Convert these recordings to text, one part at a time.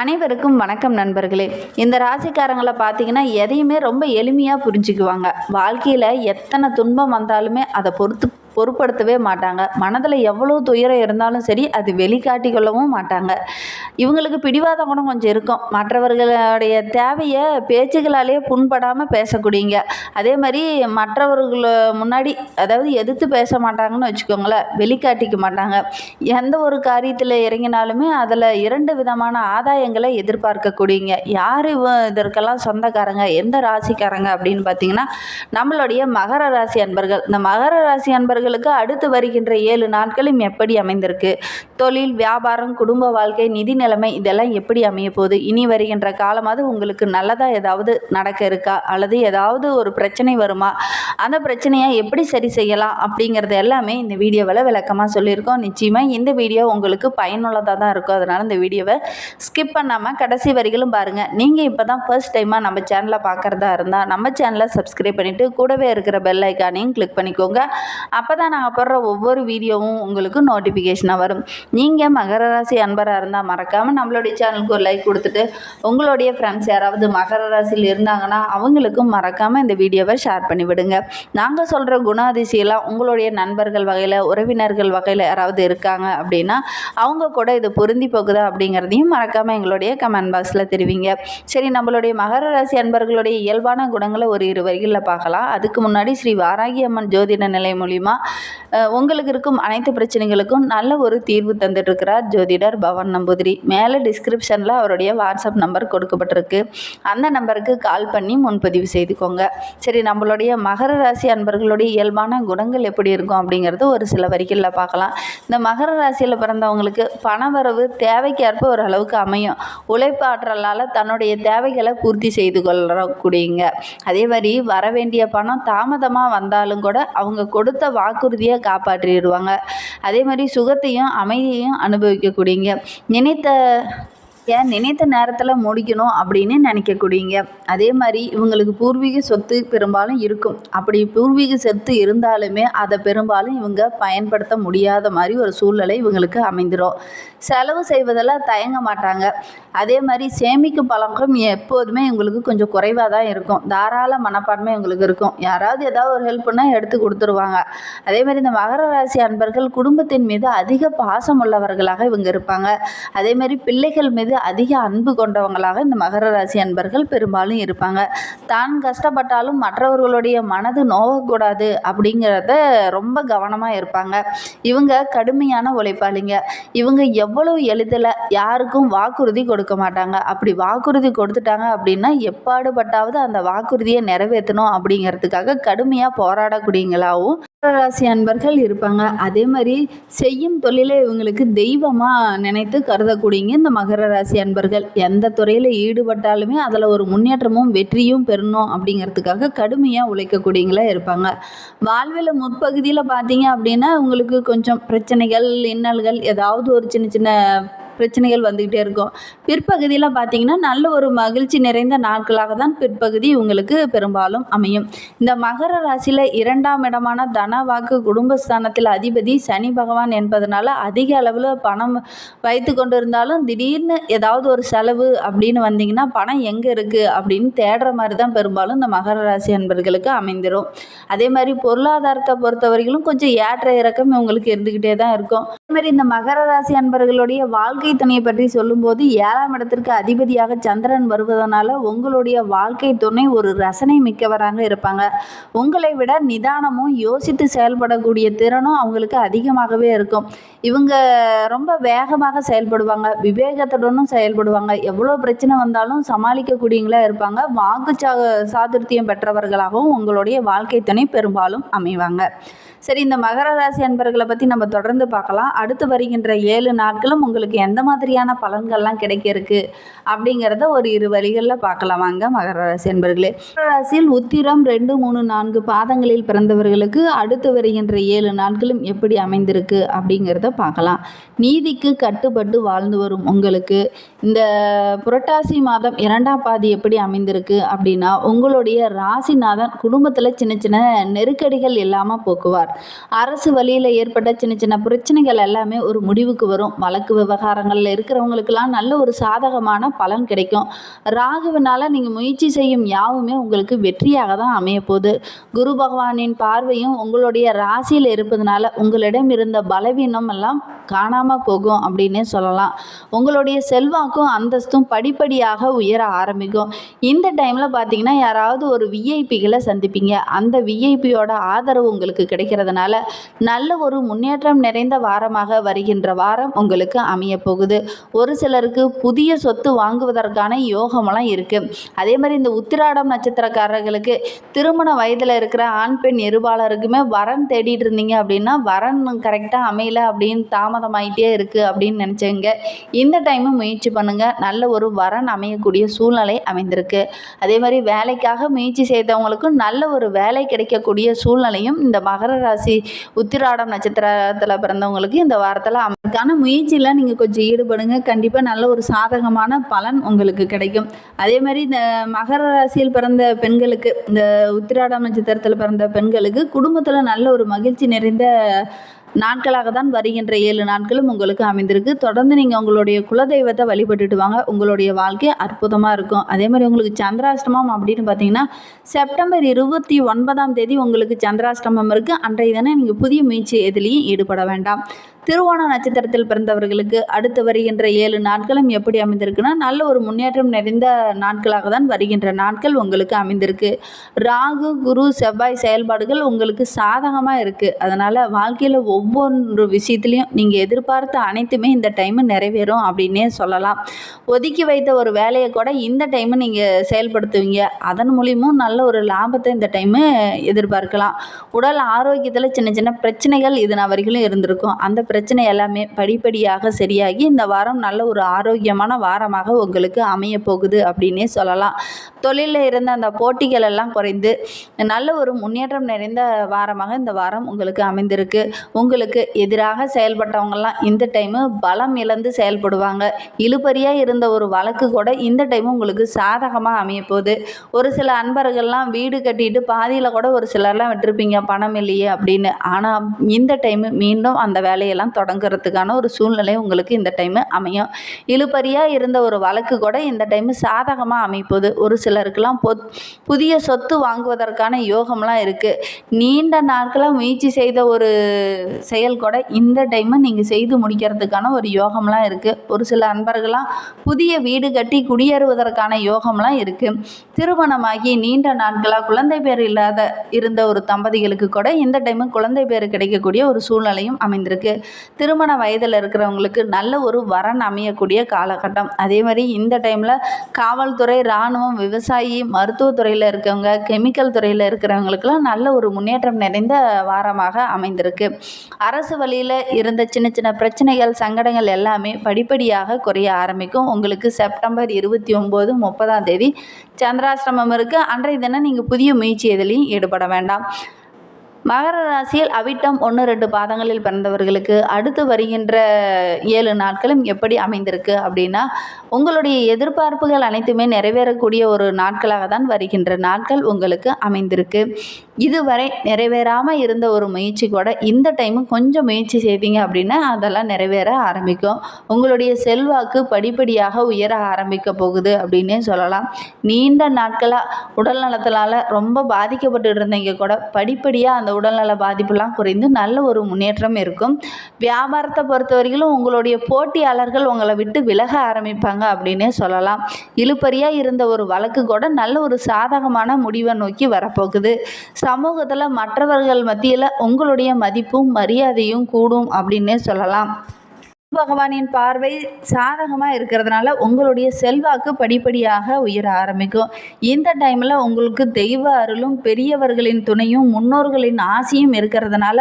அனைவருக்கும் வணக்கம் நண்பர்களே. இந்த ராசிக்காரங்களை பார்த்தீங்கன்னா எதையுமே ரொம்ப எளிமையாக புரிஞ்சுக்குவாங்க. வாழ்க்கையில் எத்தனை துன்பம் வந்தாலுமே அதை பொறுத்து பொருட்படுத்தவே மாட்டாங்க. மனதில் எவ்வளோ துயரம் இருந்தாலும் சரி அது வெளிக்காட்டிக்கொள்ளவும் மாட்டாங்க. இவங்களுக்கு பிடிவாதம் கூட கொஞ்சம் இருக்கும். மற்றவர்களுடைய தேவையை பேச்சுகளாலே புண்படாமல் பேசக்கூடியங்க. அதே மாதிரி மற்றவர்கள் முன்னாடி அதாவது எதிர்த்து பேச மாட்டாங்கன்னு வச்சுக்கோங்களேன். வெளிக்காட்டிக்க மாட்டாங்க. எந்த ஒரு காரியத்தில் இறங்கினாலுமே அதில் இரண்டு விதமான ஆதாயங்களை எதிர்பார்க்கக்கூடியங்க. யார் இதற்கெல்லாம் சொந்தக்காரங்க? எந்த ராசிக்காரங்க அப்படின்னு பார்த்தீங்கன்னா நம்மளுடைய மகர ராசி அன்பர்கள். இந்த மகர ராசி அன்பர்கள் அன்பர்களுக்கு அடுத்து வருகின்ற ஏழு நாட்களும் எப்படி அமைந்திருக்கு? தொழில் வியாபாரம் குடும்ப வாழ்க்கை நிதி நிலைமை இதெல்லாம் எப்படி அமைய போகுது? இனி வருகின்ற காலமாவது உங்களுக்கு நல்லதாக ஏதாவது நடக்க இருக்கா? அல்லது ஏதாவது ஒரு பிரச்சனை வருமா? அந்த பிரச்சனையை எப்படி சரி செய்யலாம்? அப்படிங்கிறது எல்லாமே இந்த வீடியோவில் விளக்கமாக சொல்லியிருக்கோம். நிச்சயமாக இந்த வீடியோ உங்களுக்கு பயனுள்ளதாக தான் இருக்கும். அதனால் இந்த வீடியோவை ஸ்கிப் பண்ணாமல் கடைசி வரிகளும் பாருங்கள் நீங்கள் இப்போ தான் ஃபர்ஸ்ட் டைமாக நம்ம சேனலை பார்க்குறதா இருந்தால் நம்ம சேனலை சப்ஸ்கிரைப் பண்ணிவிட்டு கூடவே இருக்கிற பெல் ஐக்கானையும் கிளிக் பண்ணிக்கோங்க. அப்போ தான் நாங்கள் போடுற ஒவ்வொரு வீடியோவும் உங்களுக்கு நோட்டிஃபிகேஷனாக வரும். நீங்கள் மகர ராசி அன்பராக இருந்தால் மறக்காமல் நம்மளுடைய சேனலுக்கு ஒரு லைக் கொடுத்துட்டு உங்களுடைய ஃப்ரெண்ட்ஸ் யாராவது மகர ராசியில் இருந்தாங்கன்னா அவங்களுக்கும் மறக்காமல் இந்த வீடியோவை ஷேர் பண்ணிவிடுங்க நாங்கள் சொல்கிற குணாதிசயெல்லாம் உங்களுடைய நண்பர்கள் வகையில் உறவினர்கள் வகையில் யாராவது இருக்காங்க அப்படின்னா அவங்க கூட இது பொருந்தி போகுதா அப்படிங்கிறதையும் மறக்காமல் எங்களுடைய கமெண்ட் பாக்ஸில் தெரிவிங்க. சரி நம்மளுடைய மகர ராசி அன்பர்களுடைய இயல்பான குணங்களை ஒரு இரு வரிகளில் பார்க்கலாம். அதுக்கு முன்னாடி ஸ்ரீ வாராகி அம்மன் ஜோதிட நிலை மூலிமா உங்களுக்கு இருக்கும் அனைத்து பிரச்சனைகளுக்கும் நல்ல ஒரு தீர்வு தந்துட்டுருக்கிறார் ஜோதிடர் பவன் நம்பூதிரி. மேலே டிஸ்கிரிப்ஷனில் அவருடைய வாட்ஸ்அப் நம்பர் கொடுக்கப்பட்டிருக்கு. அந்த நம்பருக்கு கால் பண்ணி முன்பதிவு செய்துக்கோங்க. சரி நம்மளுடைய மகர ராசி அன்பர்களுடைய இயல்பான குணங்கள் எப்படி இருக்கும் அப்படிங்கிறது ஒரு சில வரிகளில் பார்க்கலாம். இந்த மகர ராசியில் பிறந்தவங்களுக்கு பணவரவு தேவைக்கேற்ப ஒரு அளவுக்கு அமையும் உழைப்பாற்றலால் தன்னுடைய தேவைகளை பூர்த்தி செய்து கொள்ளக்கூடியங்க. அதே மாதிரி வர வேண்டிய பணம் தாமதமாக வந்தாலும் கூட அவங்க கொடுத்த வாக்குறுதியை காப்பாற்றிடுவாங்க. அதே மாதிரி சுகத்தையும் அமைதியையும் அனுபவிக்கக்கூடியங்க நினைத்த ஏன் நினைத்த நேரத்தில் முடிக்கணும் அப்படின்னு நினைக்கக்கூடியங்க. அதே மாதிரி இவங்களுக்கு பூர்வீக சொத்து பெரும்பாலும் இருக்கும். அப்படி பூர்வீக சொத்து இருந்தாலுமே அதை பெரும்பாலும் இவங்க பயன்படுத்த முடியாத மாதிரி ஒரு சூழ்நிலை இவங்களுக்கு அமைந்துடும் செலவு செய்வதெல்லாம் தயங்க மாட்டாங்க. அதே மாதிரி சேமிக்கும் பழக்கம் எப்போதுமே இவங்களுக்கு கொஞ்சம் குறைவாக தான் இருக்கும். தாராள மனப்பான்மை இவங்களுக்கு இருக்கும். யாராவது ஏதாவது ஒரு ஹெல்ப் பண்ணால் எடுத்து கொடுத்துருவாங்க. அதே மாதிரி இந்த மகர ராசி அன்பர்கள் குடும்பத்தின் மீது அதிக பாசம் உள்ளவர்களாக இவங்க இருப்பாங்க. அதே மாதிரி பிள்ளைகள் மீது அதிக அன்பு கொண்டவங்களாக இந்த மகர ராசி அன்பர்கள் பெரும்பாலும் இருப்பாங்க. தான் கஷ்டப்பட்டாலும் மற்றவர்களுடைய மனது நோகக்கூடாது அப்படிங்கிறத ரொம்ப கவனமாக இருப்பாங்க. இவங்க கடுமையான உழைப்பாளிங்க. இவங்க எவ்வளவு எளிதில் யாருக்கும் வாக்குறுதி கொடுக்க மாட்டாங்க. அப்படி வாக்குறுதி கொடுத்துட்டாங்க அப்படின்னா எப்பாடுபட்டாவது அந்த வாக்குறுதியை நிறைவேற்றணும் அப்படிங்கிறதுக்காக கடுமையாக போராடக்கூடியங்களாகவும் ராசி அன்பர்கள் இருப்பாங்க. அதே மாதிரி செய்யும் தொழிலை இவங்களுக்கு தெய்வமாக நினைத்து கருதக்கூடியங்க இந்த மகர ராசி அன்பர்கள். எந்த துறையில் ஈடுபட்டாலுமே அதில் ஒரு முன்னேற்றமும் வெற்றியும் பெறணும் அப்படிங்கிறதுக்காக கடுமையாக உழைக்கக்கூடியங்களா இருப்பாங்க. வாழ்வில் முற்பகுதியில் பார்த்தீங்க அப்படின்னா உங்களுக்கு கொஞ்சம் பிரச்சனைகள் இன்னல்கள் ஏதாவது ஒரு சின்ன சின்ன பிரச்சனைகள் வந்துக்கிட்டே இருக்கும். பிற்பகுதியில் பார்த்தீங்கன்னா நல்ல ஒரு மகிழ்ச்சி நிறைந்த நாட்களாக தான் பிற்பகுதி உங்களுக்கு பெரும்பாலும் அமையும். இந்த மகர ராசியில் இரண்டாம் இடமான தன வாக்கு குடும்பஸ்தானத்தில் அதிபதி சனி பகவான் என்பதனால அதிக அளவில் பணம் வைத்து கொண்டு இருந்தாலும் திடீர்னு ஏதாவது ஒரு செலவு அப்படின்னு வந்தீங்கன்னா பணம் எங்கே இருக்குது அப்படின்னு தேடுற மாதிரி தான் பெரும்பாலும் இந்த மகர ராசி அன்பர்களுக்கு அமைந்திரும். அதே மாதிரி பொருளாதாரத்தை பொறுத்தவரையிலும் கொஞ்சம் ஏற்ற இறக்கம் இவங்களுக்கு இருந்துக்கிட்டே தான் இருக்கும். மாதிரி இந்த மகர ராசி அன்பர்களுடைய வாழ்க்கை துணையை பற்றி சொல்லும்போது ஏழாம் இடத்திற்கு அதிபதியாக சந்திரன் வருவதனால உங்களுடைய வாழ்க்கை துணை ஒரு ரசனை மிக்கவராக இருப்பாங்க. உங்களை விட நிதானமும் யோசித்து செயல்படக்கூடிய திறனும் அவங்களுக்கு அதிகமாகவே இருக்கும். இவங்க ரொம்ப வேகமாக செயல்படுவாங்க விவேகத்துடனும் செயல்படுவாங்க. எவ்வளோ பிரச்சனை வந்தாலும் சமாளிக்கக்கூடியங்களா இருப்பாங்க. வாக்கு சா சாதுர்த்தியம் பெற்றவர்களாகவும் உங்களுடைய வாழ்க்கை துணை பெரும்பாலும் அமைவாங்க. சரி இந்த மகர ராசி அன்பர்களை பற்றி நம்ம தொடர்ந்து பார்க்கலாம். அடுத்து வருகின்ற ஏழு நாட்களும் உங்களுக்கு எந்த மாதிரியான பலன்கள்லாம் கிடைக்க இருக்கு அப்படிங்கிறத ஒரு இரு வழிகளில் பார்க்கலாம். வாங்க மகர ராசி அன்பர்களே. மகர ராசியில் உத்திரம் ரெண்டு மூணு நான்கு பாதங்களில் பிறந்தவர்களுக்கு அடுத்து வருகின்ற ஏழு நாட்களும் எப்படி அமைந்திருக்கு அப்படிங்கிறத பார்க்கலாம். நீதிக்கு கட்டுப்பட்டு வாழ்ந்து வரும் உங்களுக்கு. இந்த புரட்டாசி மாதம் இரண்டாம் பாதி எப்படி அமைந்திருக்கு அப்படின்னா உங்களுடைய ராசிநாதன் குடும்பத்தில் சின்ன சின்ன நெருக்கடிகள் இல்லாமல் போக்குவார். பார்ப்பார் அரசு வழியில் ஏற்பட்ட சின்ன சின்ன பிரச்சனைகள் எல்லாமே ஒரு முடிவுக்கு வரும். வழக்கு விவகாரங்களில் இருக்கிறவங்களுக்கெல்லாம் நல்ல ஒரு சாதகமான பலன் கிடைக்கும். ராகுவினால் நீங்கள் முயற்சி செய்யும் யாவுமே உங்களுக்கு வெற்றியாக தான் அமையப்போகுது. குரு பகவானின் பார்வையும் உங்களுடைய ராசியில் இருப்பதனால உங்களிடம் இருந்த பலவீனம் எல்லாம் காணாமல் போகும் அப்படின்னே சொல்லலாம். உங்களுடைய செல்வாக்கும் அந்தஸ்தும் படிப்படியாக உயர ஆரம்பிக்கும். இந்த டைமில் பார்த்தீங்கன்னா யாராவது ஒரு விஐபிகளை சந்திப்பீங்க. அந்த விஐபியோட ஆதரவு உங்களுக்கு இருக்கிறதுனால நல்ல ஒரு முன்னேற்றம் நிறைந்த வாரமாக வருகின்ற வாரம் உங்களுக்கு அமைய போகுது. ஒரு சிலருக்கு புதிய சொத்து வாங்குவதற்கான யோகமெல்லாம் இருக்குது அதே மாதிரி இந்த உத்திராடம் நட்சத்திரக்காரர்களுக்கு திருமண வயதில் இருக்கிற ஆண் பெண் இருபாலருக்குமே வரன் தேடிட்டு இருந்தீங்க அப்படின்னா வரன் கரெக்டாக அமையல அப்படின்னு தாமதமாயிட்டே இருக்குது அப்படின்னு நினச்சேங்க இந்த டைமும் முயற்சி பண்ணுங்கள் நல்ல ஒரு வரன் அமையக்கூடிய சூழ்நிலை அமைந்திருக்கு. அதே மாதிரி வேலைக்காக முயற்சி செய்தவங்களுக்கும் நல்ல ஒரு வேலை கிடைக்கக்கூடிய சூழ்நிலையும் இந்த மகர ராசி உத்திராடம் நட்சத்திரத்தில் பிறந்தவங்களுக்கு இந்த வாரத்தில் அதுக்கான முயற்சியில் நீங்கள் கொஞ்சம் ஈடுபடுங்க. கண்டிப்பாக நல்ல ஒரு சாதகமான பலன் உங்களுக்கு கிடைக்கும். அதே மாதிரி இந்த மகர ராசியில் பிறந்த பெண்களுக்கு இந்த உத்திராடம் நட்சத்திரத்தில் பிறந்த பெண்களுக்கு குடும்பத்தில் நல்ல ஒரு மகிழ்ச்சி நிறைந்த நாட்களாக தான் வருகின்ற ஏழு நாட்களும் உங்களுக்கு அமைந்திருக்கு. தொடர்ந்து நீங்கள் உங்களுடைய குலதெய்வத்தை வழிபட்டுட்டு வாங்க. உங்களுடைய வாழ்க்கை அற்புதமாக இருக்கும். அதே மாதிரி உங்களுக்கு சந்திராஷ்டமம் அப்படின்னு பார்த்தீங்கன்னா செப்டம்பர் இருபத்தி ஒன்பதாம் தேதி உங்களுக்கு சந்திராஷ்டமம் இருக்குது அன்றைய தினம் நீங்கள் புதிய முயற்சி எதுலேயும் ஈடுபட வேண்டாம். திருவோண நட்சத்திரத்தில் பிறந்தவர்களுக்கு அடுத்து வருகின்ற ஏழு நாட்களும் எப்படி அமைந்திருக்குன்னா நல்ல ஒரு முன்னேற்றம் நிறைந்த நாட்களாக தான் வருகின்ற நாட்கள் உங்களுக்கு அமைந்திருக்கு. ராகு குரு செவ்வாய் செயல்பாடுகள் உங்களுக்கு சாதகமாக இருக்குது அதனால் வாழ்க்கையில் ஒவ்வொரு விஷயத்துலையும் நீங்கள் எதிர்பார்த்த அனைத்துமே இந்த டைமு நிறைவேறும் அப்படின்னே சொல்லலாம். ஒதுக்கி வைத்த ஒரு வேலையை கூட இந்த டைமு நீங்கள் செயல்படுத்துவீங்க. அதன் மூலியமும் நல்ல ஒரு லாபத்தை இந்த டைமு எதிர்பார்க்கலாம். உடல் ஆரோக்கியத்தில் சின்ன சின்ன பிரச்சனைகள் இது நான் வரைக்கும் இருந்திருக்கும். அந்த பிரச்சனை எல்லாமே படிப்படியாக சரியாகி இந்த வாரம் நல்ல ஒரு ஆரோக்கியமான வாரமாக உங்களுக்கு அமைய போகுது அப்படின்னே சொல்லலாம். தொழிலில் இருந்த அந்த போட்டிகள் எல்லாம் குறைந்து நல்ல ஒரு முன்னேற்றம் நிறைந்த வாரமாக இந்த வாரம் உங்களுக்கு அமைந்திருக்கு. உங்கள் உங்களுக்கு எதிராக செயல்பட்டவங்கெல்லாம் இந்த டைமு பலம் இழந்து செயல்படுவாங்க. இழுபறியாக இருந்த ஒரு வழக்கு கூட இந்த டைமு உங்களுக்கு சாதகமாக அமையப்போகுது. ஒரு சில அன்பர்கள்லாம் வீடு கட்டிட்டு பாதியில் கூட ஒரு சிலர்லாம் விட்டுருப்பீங்க பணம் இல்லையே அப்படின்னு. ஆனால் இந்த டைமு மீண்டும் அந்த வேலையெல்லாம் தொடங்குறதுக்கான ஒரு சூழ்நிலை உங்களுக்கு இந்த டைமு அமையும். இழுபறியாக இருந்த ஒரு வழக்கு கூட இந்த டைமு சாதகமாக அமைப்போது ஒரு சிலருக்கெல்லாம் பொ புதிய சொத்து வாங்குவதற்கான யோகம்லாம் இருக்குது நீண்ட நாட்களாக முயற்சி செய்த ஒரு செயல் கூட இந்த டைமு நீங்கள் செய்து முடிக்கிறதுக்கான ஒரு யோகம்லாம் இருக்குது ஒரு சில அன்பர்கள்லாம் புதிய வீடு கட்டி குடியேறுவதற்கான யோகம்லாம் இருக்குது திருமணமாகி நீண்ட நாட்களாக குழந்தை பேர் இல்லாத இருந்த ஒரு தம்பதிகளுக்கு கூட இந்த டைமு குழந்தை பேர் கிடைக்கக்கூடிய ஒரு சூழ்நிலையும் அமைந்திருக்கு. திருமண வயதில் இருக்கிறவங்களுக்கு நல்ல ஒரு வரன் அமையக்கூடிய காலகட்டம். அதே மாதிரி இந்த டைமில் காவல்துறை இராணுவம் விவசாயி மருத்துவத்துறையில் இருக்கவங்க கெமிக்கல் துறையில் இருக்கிறவங்களுக்கெல்லாம் நல்ல ஒரு முன்னேற்றம் நிறைந்த வாரமாக அமைந்திருக்கு. அரசு வழியில் இருந்த சின்ன சின்ன பிரச்சனைகள் சங்கடங்கள் எல்லாமே படிப்படியாக குறைய ஆரம்பிக்கும். உங்களுக்கு செப்டம்பர் இருபத்தி ஒம்பது முப்பதாம் தேதி சந்திராசிரமம் இருக்குது அன்றைய தினம் நீங்கள் புதிய முயற்சி எதுலேயும் ஈடுபட வேண்டாம். மகர ராசியில் அவிட்டம் ஒன்று ரெண்டு பாதங்களில் பிறந்தவர்களுக்கு அடுத்து வருகின்ற ஏழு நாட்களும் எப்படி அமைந்திருக்கு அப்படின்னா உங்களுடைய எதிர்பார்ப்புகள் அனைத்துமே நிறைவேறக்கூடிய ஒரு நாட்களாக தான் வருகின்ற நாட்கள் உங்களுக்கு அமைந்திருக்கு. இதுவரை நிறைவேறாமல் இருந்த ஒரு முயற்சி கூட இந்த டைமும் கொஞ்சம் முயற்சி செய்தீங்க அப்படின்னா அதெல்லாம் நிறைவேற ஆரம்பிக்கும். உங்களுடைய செல்வாக்கு படிப்படியாக உயர ஆரம்பிக்க போகுது அப்படின்னே சொல்லலாம். நீண்ட நாட்களாக உடல் நலத்தினால ரொம்ப பாதிக்கப்பட்டு இருந்தீங்க கூட படிப்படியாக அந்த உடல்நல பாதிப்புலாம் குறைந்து நல்ல ஒரு முன்னேற்றம் இருக்கும். வியாபாரத்தை பொறுத்தவரையிலும் உங்களுடைய போட்டியாளர்கள் உங்களை விட்டு விலக ஆரம்பிப்பாங்க அப்படின்னே சொல்லலாம். இழுப்பறியாக இருந்த ஒரு வழக்கு கூட நல்ல ஒரு சாதகமான முடிவை நோக்கி வரப்போகுது. சமூகத்தில் மற்றவர்கள் மத்தியில் உங்களுடைய மதிப்பும் மரியாதையும் கூடும் அப்படின்னே சொல்லலாம். பகவானின் பார்வை சாதகமாக இருக்கிறதுனால உங்களுடைய செல்வாக்கு படிப்படியாக உயர ஆரம்பிக்கும். இந்த டைமில் உங்களுக்கு தெய்வ அருளும் பெரியவர்களின் துணையும் முன்னோர்களின் ஆசையும் இருக்கிறதுனால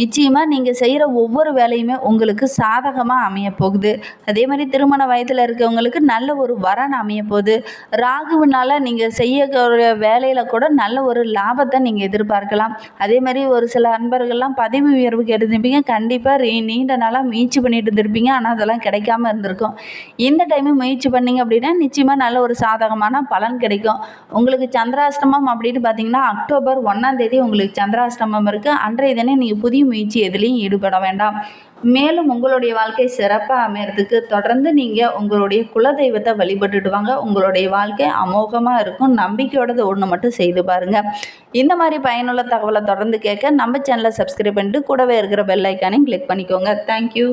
நிச்சயமாக நீங்கள் செய்கிற ஒவ்வொரு வேலையுமே உங்களுக்கு சாதகமாக அமைய போகுது. அதே மாதிரி திருமண வயதில் இருக்கவங்களுக்கு நல்ல ஒரு வரன் அமைய போகுது. ராகுவினால் நீங்கள் செய்யக்கூடிய வேலையில் கூட நல்ல ஒரு லாபத்தை நீங்கள் எதிர்பார்க்கலாம். அதே மாதிரி ஒரு சில அன்பர்கள்லாம் பதவி உயர்வுக்கு எடுத்துப்பீங்க கண்டிப்பாக நீண்ட நாளாக முயற்சி பண்ணிட்டு இருந்திருப்பீங்க. நினச்சிருப்பீங்க ஆனால் அதெல்லாம் கிடைக்காம இருந்திருக்கும். இந்த டைமு முயற்சி பண்ணீங்க அப்படின்னா நிச்சயமாக நல்ல ஒரு சாதகமான பலன் கிடைக்கும். உங்களுக்கு சந்திராஷ்டமம் அப்படின்னு பார்த்தீங்கன்னா அக்டோபர் ஒன்றாம் தேதி உங்களுக்கு சந்திராஷ்டமம் இருக்குது அன்றைய தினம் நீங்கள் புதிய முயற்சி எதுலேயும் ஈடுபட வேண்டாம். மேலும் உங்களுடைய வாழ்க்கை சிறப்பாக அமையறதுக்கு தொடர்ந்து நீங்கள் உங்களுடைய குலதெய்வத்தை வழிபட்டுட்டு வாங்க. உங்களுடைய வாழ்க்கை அமோகமாக இருக்கும். நம்பிக்கையோடது ஒன்று மட்டும் செய்து பாருங்கள் இந்த மாதிரி பயனுள்ள தகவலை தொடர்ந்து கேட்க நம்ம சேனலை சப்ஸ்கிரைப் பண்ணிட்டு கூடவே இருக்கிற பெல் ஐக்கானையும் கிளிக் பண்ணிக்கோங்க. தேங்க்யூ